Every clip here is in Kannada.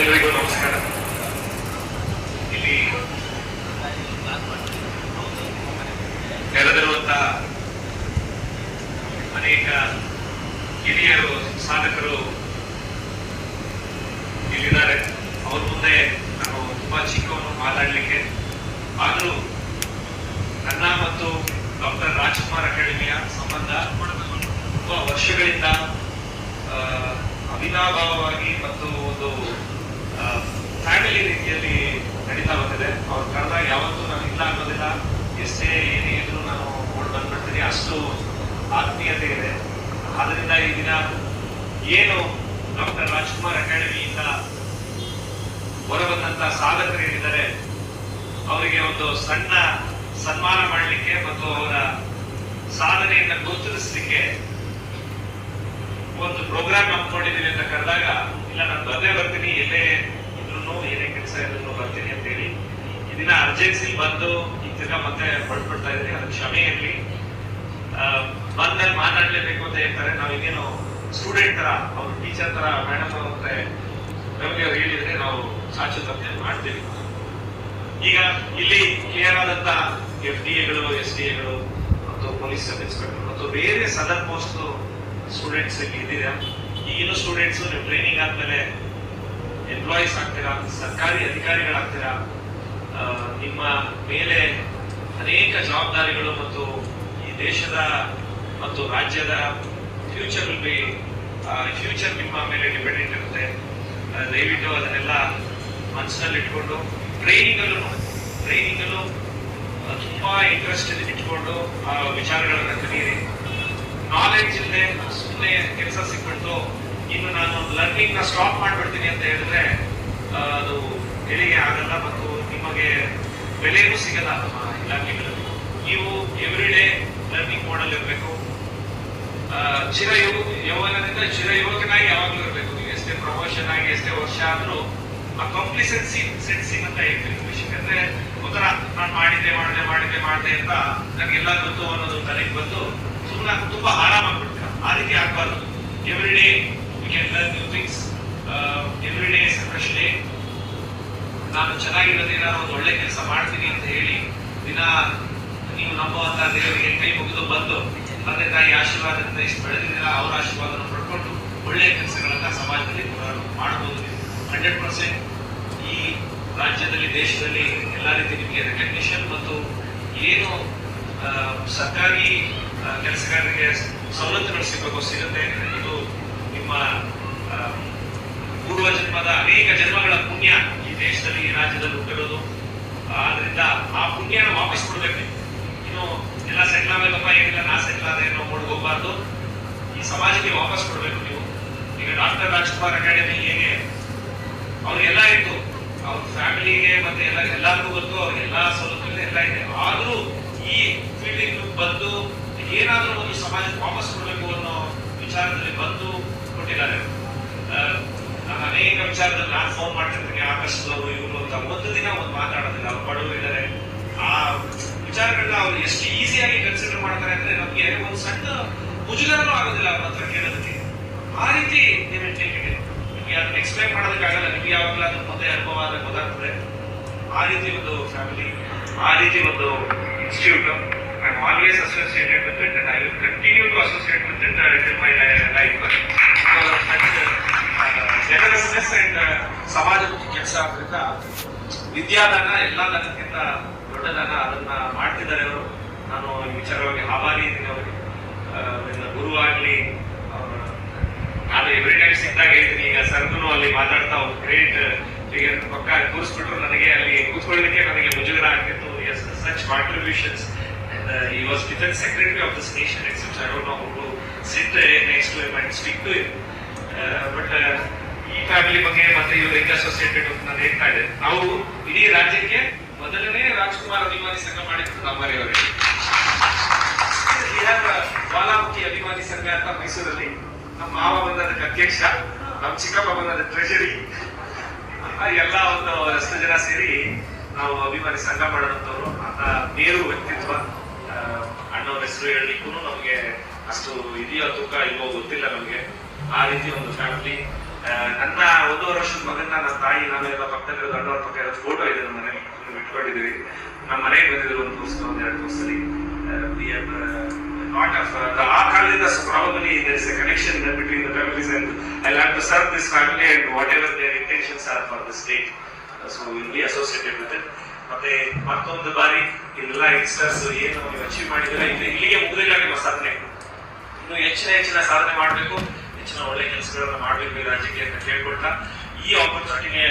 ಎಲ್ರಿಗೂ ನಮಸ್ಕಾರ. ಇಲ್ಲಿ ನೆರೆದಿರುವಂತಹ ಅನೇಕ ಹಿರಿಯರು, ಸಾಧಕರು ಇಲ್ಲಿದ್ದಾರೆ. ಅವ್ರ ಮುಂದೆ ನಾನು ತುಂಬಾ ಚಿಕ್ಕವನ್ನು ಮಾತಾಡ್ಲಿಕ್ಕೆ. ಆದರೂ ನನ್ನ ಮತ್ತು ಡಾಕ್ಟರ್ ರಾಜ್ಕುಮಾರ್ ಅಕಾಡೆಮಿಯ ಸಂಬಂಧ ತುಂಬಾ ವರ್ಷಗಳಿಂದ ಅವಿನಾಭಾವವಾಗಿ ಮತ್ತು ಒಂದು ಫ್ಯಾಮಿಲಿ ರೀತಿಯಲ್ಲಿ ನಡೀತಾ ಬರ್ತದೆ ಅವ್ರು ಕರೆದಾಗ ಯಾವತ್ತೂ ನಾನು ಇಲ್ಲ ಅನ್ನೋದಿಲ್ಲ. ಎಷ್ಟೇ ಏನೇ ಇದ್ರು ನಾನು ಓಡ್ ಬಂದ್ಬಿಡ್ತೀನಿ ಅಷ್ಟು ಆತ್ಮೀಯತೆ ಇದೆ. ಆದ್ರಿಂದ ಈ ದಿನ ಏನು ಡಾಕ್ಟರ್ ರಾಜ್ಕುಮಾರ್ ಅಕಾಡೆಮಿಯಿಂದ ಹೊರಬಂದಂತ ಸಾಧಕರು ಏನಿದ್ದಾರೆ, ಅವರಿಗೆ ಒಂದು ಸಣ್ಣ ಸನ್ಮಾನ ಮಾಡಲಿಕ್ಕೆ ಮತ್ತು ಅವರ ಸಾಧನೆಯನ್ನು ಗುರುತಿಸಲಿಕ್ಕೆ ಒಂದು ಪ್ರೋಗ್ರಾಮ್ ಹಮ್ಮಿಕೊಂಡಿದ್ದೀನಿ ಅಂತ ಕರೆದಾಗ, ಇಲ್ಲ, ನಾನು ಬಂದೇ ಬರ್ತೀನಿ, ಎಲ್ಲೇ ಇದ್ರು ಏನೇ ಕೆಲಸ ಇದ್ರು ಬರ್ತೀನಿ ಅಂತ ಹೇಳಿ ಈ ದಿನ ಅರ್ಜೆನ್ಸಿ ಬಂದು ಈ ತಿರ್ಗಾ ಮತ್ತೆ ಪಡ್ಬಿಡ್ತಾ ಇದ್ದೀನಿ. ಅದಕ್ಕೆ ಕ್ಷಮೆ ಇರಲಿ. ಬಂದಲ್ಲಿ ಮಾತಾಡ್ಲೇಬೇಕು ಅಂತ ಹೇಳ್ತಾರೆ. ನಾವು ಇನ್ನೇನು ಸ್ಟೂಡೆಂಟ್ ತರ, ಅವ್ರ ಟೀಚರ್ ತರ ಮೇಡಮ್ ಮತ್ತೆ ರವಿ ಅವ್ರು ಹೇಳಿದ್ರೆ ನಾವು ಸಾಚು ತಪ್ಪೆ ಮಾಡ್ತೀವಿ. ಈಗ ಇಲ್ಲಿ ಕ್ಲಿಯರ್ ಆದಂತ ಎಫ್ ಡಿ ಎಗಳು ಎಸ್ ಡಿ ಎಗಳು ಮತ್ತು ಪೊಲೀಸ್ ಸಬ್ ಇನ್ಸ್ಪೆಕ್ಟರ್ ಮತ್ತು ಬೇರೆ ಸದರ್ ಪೋಸ್ಟ್ ಸ್ಟೂಡೆಂಟ್ಸ್ ಇದ್ದೀರಾ? ಈಗಿನ ಸ್ಟೂಡೆಂಟ್ಸ್ ನೀವು ಟ್ರೈನಿಂಗ್ ಆದ್ಮೇಲೆ ಎಂಪ್ಲಾಯೀಸ್ ಆಗ್ತೀರಾ, ಸರ್ಕಾರಿ ಅಧಿಕಾರಿಗಳಾಗ್ತೀರಾ ನಿಮ್ಮ ಮೇಲೆ ಅನೇಕ ಜವಾಬ್ದಾರಿಗಳು ಮತ್ತು ಈ ದೇಶದ ಮತ್ತು ರಾಜ್ಯದ ಫ್ಯೂಚರ್ ವಿಲ್ ಬಿ ಫ್ಯೂಚರ್ ನಿಮ್ಮ ಮೇಲೆ ಡಿಪೆಂಡೆಂಟ್ ಇರುತ್ತೆ. ದಯವಿಟ್ಟು ಅದನ್ನೆಲ್ಲ ಮನಸ್ಸಿನಲ್ಲಿ ಇಟ್ಕೊಂಡು ಟ್ರೈನಿಂಗ್ ಟ್ರೈನಿಂಗಲ್ಲೂ ಟ್ರೈನಿಂಗ್ ಅಲ್ಲೂ ತುಂಬಾ ಇಂಟ್ರೆಸ್ಟ್ ಇಟ್ಕೊಂಡು ಆ ವಿಚಾರಗಳನ್ನ ಕಲಿಯಿರಿ ನಾಲೆಡ್ಜ್ ಇಲ್ಲದೆ ಸುಮ್ಮನೆ ಕೆಲಸ ಸಿಕ್ಬಿಟ್ಟು ಇನ್ನು ನಾನು ಲರ್ನಿಂಗ್ನ ಸ್ಟಾಪ್ ಮಾಡ್ಬಿಡ್ತೀನಿ ಅಂತ ಹೇಳಿದ್ರೆ ಅದು ಬೆಲೆಗೆ ಆಗಲ್ಲ ಮತ್ತು ನಿಮಗೆ ಬೆಲೆಯೂ ಸಿಗಲ್ಲ ನಮ್ಮ ಇಲಾಖೆಗಳಲ್ಲಿ. ನೀವು ಎವ್ರಿ ಡೇ ಲರ್ನಿಂಗ್ ಮಾಡಲ್ ಇರಬೇಕು. ಚಿರ ಯುವ ಯೌವನದಿಂದ ಚಿರ ಯುವಕನಾಗಿ ಯಾವಾಗಲೂ ಇರಬೇಕು. ನೀವು ಎಷ್ಟೇ ಪ್ರಮೋಷನ್ ಆಗಿ, ಎಷ್ಟೇ ವರ್ಷ ಆದ್ರೂ ಆ ಕಂಪ್ಲಿಸೆನ್ಸಿ ಸೆನ್ಸಿಂಗ್ ಅಂತ ಹೇಳ್ತೀನಿ ಅಂದ್ರೆ ಒಂಥರ ನಾನು ಮಾಡಿದ್ದೆ ಮಾಡಿದೆ ಮಾಡಿದೆ ಮಾಡಿದೆ ಅಂತ ನನಗೆಲ್ಲ ಗೊತ್ತು ಅನ್ನೋದು ತಲೆಗೆ ಬಂದು ಸುಮ್ಮನೆ ತುಂಬಾ ಆರಾಮಾಗ್ಬಿಡ್ತೀರ ಆ ರೀತಿ ಆಗ್ಬಾರ್ದು. Every day we can learn new things every day fresh day ನಾನು ಚೆನ್ನಾಗಿರೋದು ಏನಾದ್ರು ಒಂದು ಒಳ್ಳೆ ಕೆಲಸ ಮಾಡ್ತೀನಿ ಅಂತ ಹೇಳಿ, ದಿನ ನೀವು ನಂಬುವಂತ ದೇವರಿಗೆ ಕೈ ಮುಗಿದು ಬಂದು, ತಂದೆ ತಾಯಿ ಆಶೀರ್ವಾದದಿಂದ ಇಷ್ಟು ಬೆಳೆದಿದ್ದೀರಾ ಅವರ ಆಶೀರ್ವಾದವನ್ನು ಪಡ್ಕೊಂಡು ಒಳ್ಳೆಯ ಕೆಲಸಗಳನ್ನ ಸಮಾಜದಲ್ಲಿ ಮಾಡಬಹುದು ಹಂಡ್ರೆಡ್ ಪರ್ಸೆಂಟ್ ಈ ರಾಜ್ಯದಲ್ಲಿ, ದೇಶದಲ್ಲಿ ಎಲ್ಲ ರೀತಿ ನಿಮಗೆ ರೆಕಗ್ನಿಷನ್ ಮತ್ತು ಏನು ಸರ್ಕಾರಿ ಕೆಲಸಗಾರರಿಗೆ ಸವಲತ್ತುಗಳು ಸಿಗಬೇಕು, ಸಿಗುತ್ತೆ ಇದು ಪೂರ್ವ ಜನ್ಮದ ಅನೇಕ ಜನ್ಮಗಳ ಪುಣ್ಯ ಈ ದೇಶದಲ್ಲಿ, ಈ ರಾಜ್ಯದಲ್ಲಿ ಹುಟ್ಟಿರೋದು. ಆದ್ರಿಂದ ಆ ಪುಣ್ಯನ ವಾಪಸ್ ಕೊಡ್ಬೇಕು. ಇನ್ನು ಎಲ್ಲ ಸೆಟ್ಲ್ ಆಗಬೇಕಪ್ಪ, ಏನಿಲ್ಲ, ನಾ ಸೆಟ್ಲ್ ಆದ್ರೆ ನಾವು ಹೋಗ್ಬಾರ್ದು. ಈ ಸಮಾಜಕ್ಕೆ ವಾಪಸ್ ಕೊಡ್ಬೇಕು ನೀವು. ಈಗ ಡಾಕ್ಟರ್ ರಾಜ್ಕುಮಾರ್ ಅಕಾಡೆಮಿ ಹೇಗೆ, ಅವ್ರಿಗೆಲ್ಲ ಇತ್ತು ಅವ್ರ ಫ್ಯಾಮಿಲಿಗೆ ಮತ್ತೆ ಎಲ್ಲ, ಎಲ್ಲರಿಗೂ ಗೊತ್ತು, ಅವ್ರಿಗೆಲ್ಲ ಸೌಲಭ್ಯ ಎಲ್ಲ ಇದೆ. ಆದ್ರೂ ಈ ಫೀಲ್ಡಿಂಗ್ ಬಂದು ಏನಾದ್ರೂ ಒಂದು ಸಮಾಜಕ್ಕೆ ವಾಪಸ್ ಕೊಡ್ಬೇಕು ಅನ್ನೋ ವಿಚಾರದಲ್ಲಿ ಬಂದು ನಾನು ಅನೇಕ ವಿಚಾರದಲ್ಲಿ ನಾನು ಫೋನ್ ಮಾಡ್ತಿರ್ತೀನಿ, ಆಕಾಶದವರು ಇವರು ಅಂತ. ಒಂದು ದಿನ ಒಂದು ಮಾತಾಡೋದಿಲ್ಲ, ಅವ್ರು ಬಡವರು ಇದ್ದಾರೆ ಆ ವಿಚಾರಗಳನ್ನ ಅವ್ರು ಎಷ್ಟು ಈಸಿಯಾಗಿ ಕನ್ಸಿಡರ್ ಮಾಡ್ತಾರೆ ಅಂದ್ರೆ ನಮ್ಗೆ ಒಂದು ಸಣ್ಣ ಮುಜುಗರನೂ ಆಗೋದಿಲ್ಲ ಅವ್ರ ಹತ್ರ ಕೇಳೋದಕ್ಕೆ. ಆ ರೀತಿ ನೀವು ಟೇಕಿದೆ ನಿಮಗೆ ಅದನ್ನ ಎಕ್ಸ್ಪ್ಲೈನ್ ಮಾಡೋದಕ್ಕಾಗಲ್ಲ ನಿಮ್ಗೆ ಅದ್ರ ಮುಂದೆ ಅನುಭವ ಆದ್ರೆ ಗೊತ್ತಾಗ್ತದೆ. ಆ ರೀತಿ ಒಂದು ಫ್ಯಾಮಿಲಿ ಆ ರೀತಿ ಒಂದು institute I always associated with it and I will continue to associate with it till my life generousness and ಸಮಾಜಮುಖಿ ಕೆಲಸ ಆದ್ರಿಂದ ವಿದ್ಯಾದಾನ ಎಲ್ಲ ದಾನಕ್ಕಿಂತ ದೊಡ್ಡದಾನ ಅದನ್ನ ಮಾಡ್ತಿದ್ದಾರೆ ಅವರು. ನಾನು ಈ ವಿಚಾರವಾಗಿ ಆಭಾರಿ ಇದ್ದೀನಿ ಅವರಿಗೆ. ಗುರು ಆಗಲಿ ನಾನು ಎವ್ರಿ ಟೈಮ್ ಸಿಕ್ಕಾಗ ಹೇಳ್ತೀನಿ ಈಗ ಸರ್ಗೂ ಅಲ್ಲಿ ಮಾತಾಡ್ತಾ ಒಂದು ಗ್ರೇಟ್ ಈಗ ಪಕ್ಕ ತೋರಿಸ್ಬಿಟ್ರು ನನಗೆ. ಅಲ್ಲಿ ಕೂತ್ಕೊಳ್ಳೋದಕ್ಕೆ ನನಗೆ ಮುಜುಗರ ಆಗ್ತಿತ್ತು. As such contributions he was defence secretary of this nation except I don't know how to sit next to him and speak to him but ಈ ಫ್ಯಾಮಿಲಿ ಬಗ್ಗೆ ಮತ್ತೆ ಇವರು ಹೆಂಗ್ ಅಸೋಸಿಯೇಟೆಡ್ ಅಂತ ಹೇಳ್ತಾ ಇದ್ದೆ ನಾವು ಇಡೀ ರಾಜ್ಯಕ್ಕೆ ಮೊದಲನೇ ರಾಜ್ಕುಮಾರ್ ಅಭಿಮಾನಿ ಸಂಘ ಮಾಡಿದ್ದು ನಮ್ಮನೆ ಅವರಿಗೆ ಜ್ವಾಲಾಮುಖಿ ಅಭಿಮಾನಿ ಸಂಘ ಅಂತ ಮೈಸೂರಲ್ಲಿ ನಮ್ಮ ಮಾವ ಬಂದದಕ್ಕೆ ಅಧ್ಯಕ್ಷ, ನಮ್ಮ ಚಿಕ್ಕಪ್ಪ ಬಂದದ ಟ್ರೆಜರಿ ಎಲ್ಲ ಒಂದು ಅಷ್ಟು ಜನ ಸೇರಿ ನಾವು ಅಭಿಮಾನಿ ಸಂಘ ಮಾಡೋದಂತವ್ರು ಅಂತ ಮೇರು ವ್ಯಕ್ತಿತ್ವ. ಅಣ್ಣವ್ರ ಹೆಸರು ಹೇಳಲಿಕ್ಕೂ ನಮಗೆ ಅಷ್ಟು ಇದೆಯೋ ತೂಕ ಇಲ್ವೋ ಗೊತ್ತಿಲ್ಲ ನಮಗೆ. ಆ ರೀತಿ ಒಂದು ಫ್ಯಾಮಿಲಿ ನನ್ನ ಒಂದು ವರ್ಷದ ಮಗನ ನನ್ನ ತಾಯಿ ನಾವೆಲ್ಲ ಪಕ್ಕದಲ್ಲಿ ಗಂಡವ್ರ ಪಕ್ಕ ಇರೋದು ಫೋಟೋ ಇದೆ ನಮ್ಮ ಮನೆ ಇಟ್ಕೊಂಡಿದ್ದೀವಿ. ನಮ್ಮ ಮನೆಗೆ ಬಂದಿದ್ರು ಒಂದು ಪುಸ್ತಕ ಒಂದ್ ಎರಡು ಪುಸ್ತಕದಲ್ಲಿ ನಾಟ್ ಆಫ್ ಆ ಕಾಲದಿಂದ ಪ್ರಾಬಲಿ ಇದೆ is connection between the families and I have to serve this family and whatever their intentions are for the state. Uh, so we'll be associated with it. ಮತ್ತೆ ಮತ್ತೊಂದು ಬಾರಿ ಇಲ್ಲೆಲ್ಲ ಯಂಗ್ಸ್ಟರ್ಸ್ ಏನು ಅಚೀವ್ ಮಾಡಿದ್ರೆ ಇಲ್ಲಿ ಇಲ್ಲಿಗೆ ಮುಗಿದಿಲ್ಲ ನಿಮ್ಮ ಸಾಧನೆ. ಇನ್ನು ಹೆಚ್ಚಿನ ಹೆಚ್ಚಿನ ಸಾಧನೆ ಮಾಡಬೇಕು. ಹೆಚ್ಚಿನ ಒಳ್ಳೆ ಕೆಲಸಗಳನ್ನ ಮಾಡಬೇಕು ರಾಜ್ಯಕ್ಕೆ ಅಂತ ಕೇಳ್ಕೊಳ್ತಾ ಈ ಆಪರ್ಚುನಿಟಿ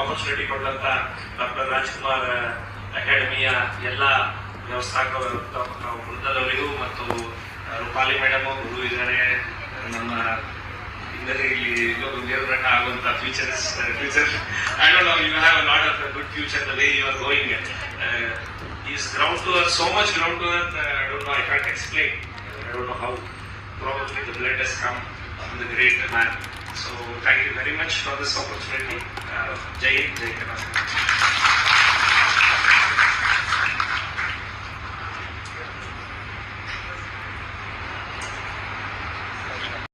ಆಪರ್ಚುನಿಟಿ ಕೊಟ್ಟಂತ ಡಾಕ್ಟರ್ ರಾಜ್ಕುಮಾರ್ ಅಕಾಡೆಮಿಯ ಎಲ್ಲ ವ್ಯವಸ್ಥಾಪಕರು ವೃಂದದವರಿಗೂ ಮತ್ತು ರೂಪಾಲಿ ಮೇಡಮ್ ಗುರು ಇದ್ದಾರೆ. ನಮ್ಮ ಹಿಂದೆ ಇಲ್ಲಿ ಇನ್ನೊಂದು ಆಗುವಂತ futures future I don't know you have lot of good future the you are going is ground to so much ground to I don't explain I don't know how problem the blood has from the great man. So thank you very much for this opportunity. Uh, Jai Jai Karnataka.